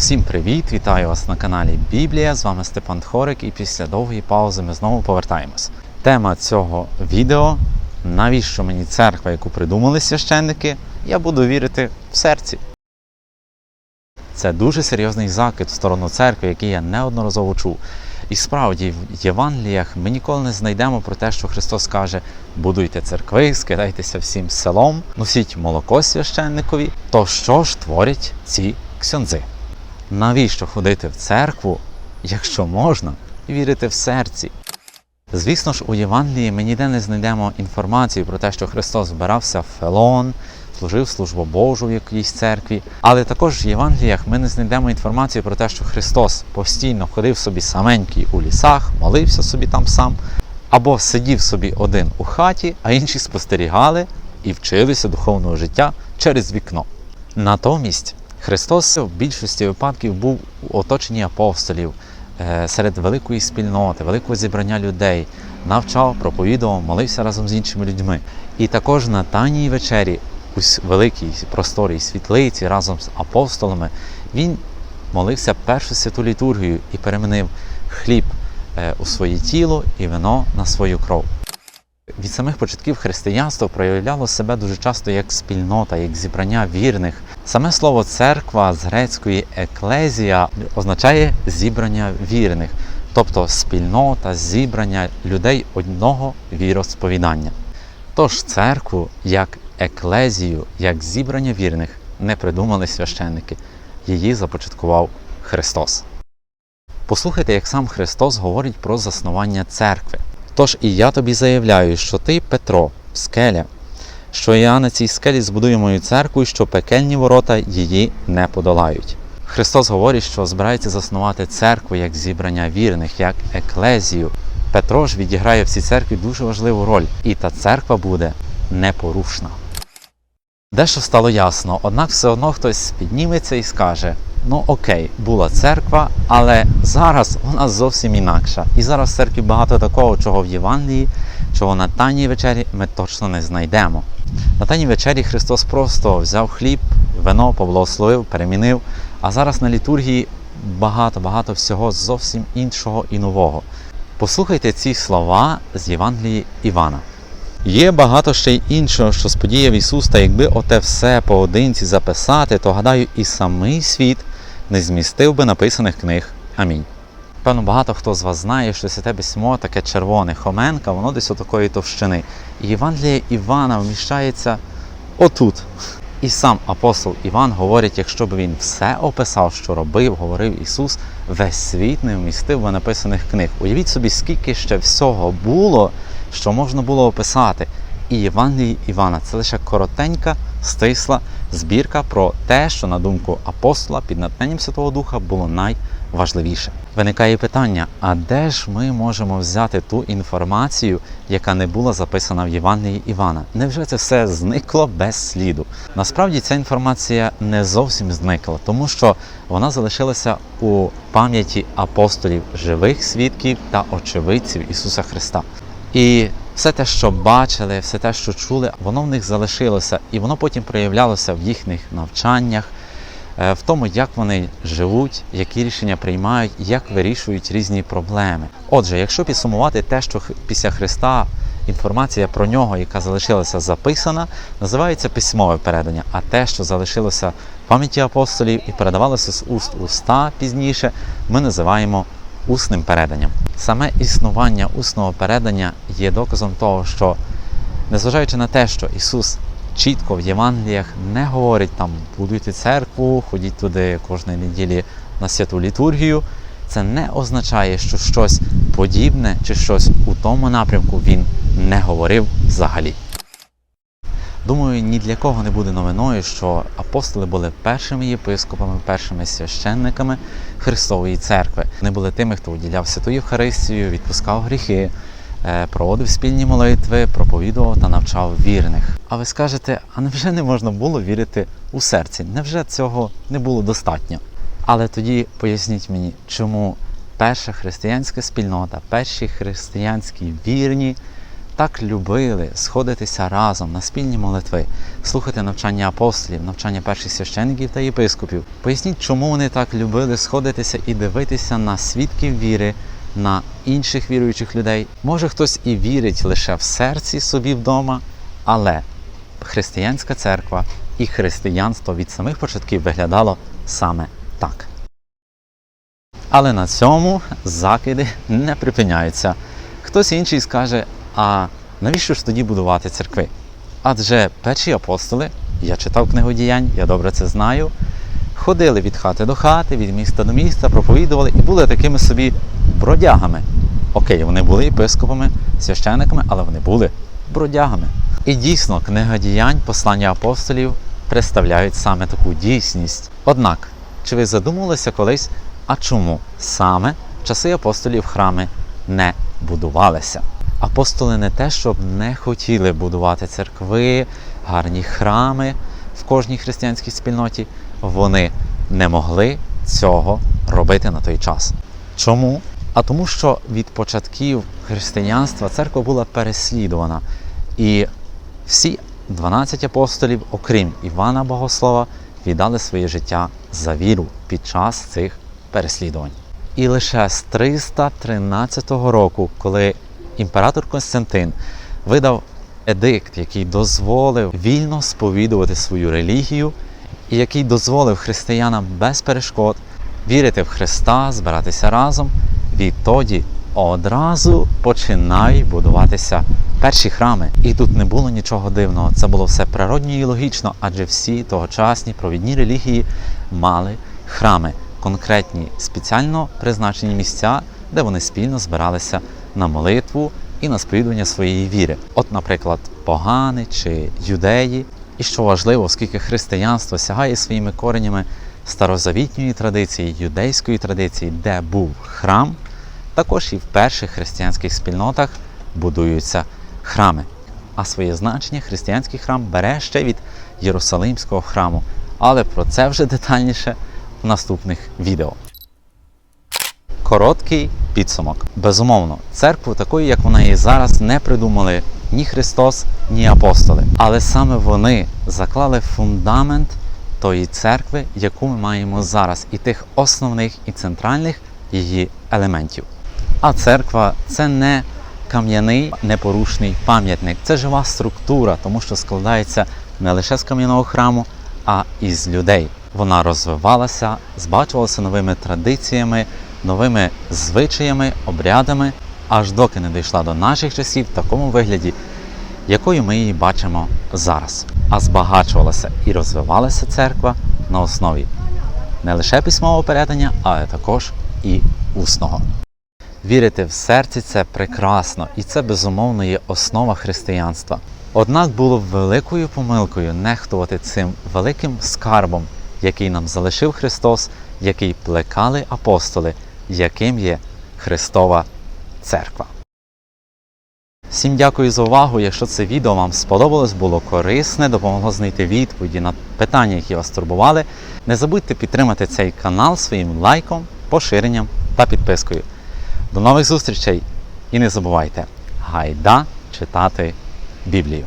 Всім привіт! Вітаю вас на каналі Біблія. З вами Степан Тхорик, і після довгої паузи ми знову повертаємось. Тема цього відео навіщо мені церква, яку придумали священники, я буду вірити в серці. Це дуже серйозний закид в сторону церкви, який я неодноразово чув. І справді в Євангеліях ми ніколи не знайдемо про те, що Христос каже: будуйте церкви, скидайтеся всім селом, носіть молоко священникові. То що ж творять ці ксьондзи? Навіщо ходити в церкву, якщо можна вірити в серці? Звісно ж, у Євангелії ми ніде не знайдемо інформації про те, що Христос збирався в Фелон, служив службу Божу в якійсь церкві. Але також в Євангеліях ми не знайдемо інформації про те, що Христос постійно ходив собі саменький у лісах, молився собі там сам, або сидів собі один у хаті, а інші спостерігали і вчилися духовного життя через вікно. Натомість Христос в більшості випадків був у оточенні апостолів е, серед великої спільноти, великого зібрання людей, навчав, проповідував, молився разом з іншими людьми. І також на Таній вечері у великій просторій світлиці разом з апостолами він молився першу святу літургію і перемінив хліб е, у своє тіло і вино на свою кров. Від самих початків християнство проявляло себе дуже часто як спільнота, як зібрання вірних. Саме слово церква з грецької еклезія означає зібрання вірних, тобто спільнота, зібрання людей одного віросповідання. Тож церкву як еклезію, як зібрання вірних не придумали священники, її започаткував Христос. Послухайте, як сам Христос говорить про заснування церкви. Тож і я тобі заявляю, що ти, Петро, скеля, що я на цій скелі збудую мою церкву, і що пекельні ворота її не подолають. Христос говорить, що збирається заснувати церкву як зібрання вірних, як еклезію. Петро ж відіграє в цій церкві дуже важливу роль, і та церква буде непорушна. Дещо стало ясно, однак все одно хтось підніметься і скаже: ну окей, була церква, але зараз вона зовсім інакша. І зараз в церкві багато такого, чого в Євангелії, чого на Таній вечері ми точно не знайдемо. На Таній вечері Христос просто взяв хліб, вино, поблагословив, перемінив. А зараз на літургії багато-багато всього зовсім іншого і нового. Послухайте ці слова з Євангелії Івана. Є багато ще й іншого, що сподіяв Ісус, та якби оте все поодинці записати, то гадаю, і самий світ не змістив би написаних книг. Амінь. Певно, багато хто з вас знає, що святе письмо таке червоне хоменка, воно десь отакої товщини. І Євангелія Івана вміщається отут. І сам апостол Іван говорить, якщо б він все описав, що робив, говорив Ісус, весь світ не вмістив би написаних книг. Уявіть собі, скільки ще всього було, що можна було описати. І Євангелії Івана це лише коротенька, стисла збірка про те, що на думку апостола під натхненням Святого Духа було найважливіше. Виникає питання: а де ж ми можемо взяти ту інформацію, яка не була записана в Євангелії Івана? Невже це все зникло без сліду? Насправді ця інформація не зовсім зникла, тому що вона залишилася у пам'яті апостолів, живих свідків та очевидців Ісуса Христа. І все те, що бачили, все те, що чули, воно в них залишилося, і воно потім проявлялося в їхніх навчаннях, е, в тому, як вони живуть, які рішення приймають, як вирішують різні проблеми. Отже, якщо підсумувати те, що після Христа інформація про нього, яка залишилася записана, називається письмове передання, а те, що залишилося в пам'яті апостолів і передавалося з уст уста пізніше, ми називаємо усним переданням. Саме існування усного передання є доказом того, що незважаючи на те, що Ісус чітко в Євангеліях не говорить там будуйте церкву, ходіть туди кожної неділі на святу літургію, це не означає, що щось подібне чи щось у тому напрямку він не говорив взагалі. Думаю, ні для кого не буде новиною, що апостоли були першими єпископами, першими священниками Христової церкви. Вони були тими, хто уділяв святу Євхаристію, відпускав гріхи, е, проводив спільні молитви, проповідував та навчав вірних. А ви скажете, а невже не можна було вірити у серці? Невже цього не було достатньо? Але тоді поясніть мені, чому перша християнська спільнота, перші християнські вірні так любили сходитися разом на спільні молитви, слухати навчання апостолів, навчання перших священників та єпископів. Поясніть, чому вони так любили сходитися і дивитися на свідків віри, на інших віруючих людей. Може, хтось і вірить лише в серці собі вдома, але християнська церква і християнство від самих початків виглядало саме так. Але на цьому закиди не припиняються. Хтось інший скаже: а навіщо ж тоді будувати церкви? Адже перші апостоли, я читав книгу діянь, я добре це знаю, ходили від хати до хати, від міста до міста, проповідували і були такими собі бродягами. Окей, вони були єпископами, священниками, але вони були бродягами. І дійсно, книга діянь, послання апостолів представляють саме таку дійсність. Однак, чи ви задумувалися колись, а чому саме часи апостолів храми не будувалися? Апостоли не те, щоб не хотіли будувати церкви, гарні храми в кожній християнській спільноті, вони не могли цього робити на той час. Чому? А тому, що від початків християнства церква була переслідувана, і всі 12 апостолів, окрім Івана Богослова, віддали своє життя за віру під час цих переслідувань. І лише з 313 року, коли імператор Константин видав едикт, який дозволив вільно сповідувати свою релігію, і який дозволив християнам без перешкод вірити в Христа, збиратися разом, відтоді одразу починають будуватися перші храми. І тут не було нічого дивного. Це було все природньо і логічно, адже всі тогочасні провідні релігії мали храми, конкретні спеціально призначені місця, де вони спільно збиралися на молитву і на сповідування своєї віри. От, наприклад, погани чи юдеї. І що важливо, оскільки християнство сягає своїми коренями старозавітньої традиції, юдейської традиції, де був храм, також і в перших християнських спільнотах будуються храми. А своє значення християнський храм бере ще від Єрусалимського храму. Але про це вже детальніше в наступних відео. Короткий підсумок. Безумовно, церкву такою, як вона є зараз, не придумали ні Христос, ні апостоли. Але саме вони заклали фундамент тої церкви, яку ми маємо зараз, і тих основних і центральних її елементів. А церква це не кам'яний непорушний пам'ятник, це жива структура, тому що складається не лише з кам'яного храму, а і з людей. Вона розвивалася, збагачувалася новими традиціями, новими звичаями, обрядами, аж доки не дійшла до наших часів в такому вигляді, якою ми її бачимо зараз. А збагачувалася і розвивалася церква на основі не лише письмового передання, але також і усного. Вірити в серці це прекрасно, і це безумовно є основа християнства. Однак було великою помилкою нехтувати цим великим скарбом, який нам залишив Христос, який плекали апостоли, яким є Христова Церква. Всім дякую за увагу. Якщо це відео вам сподобалось, було корисне, допомогло знайти відповіді на питання, які вас турбували. Не забудьте підтримати цей канал своїм лайком, поширенням та підпискою. До нових зустрічей і не забувайте гайда читати Біблію.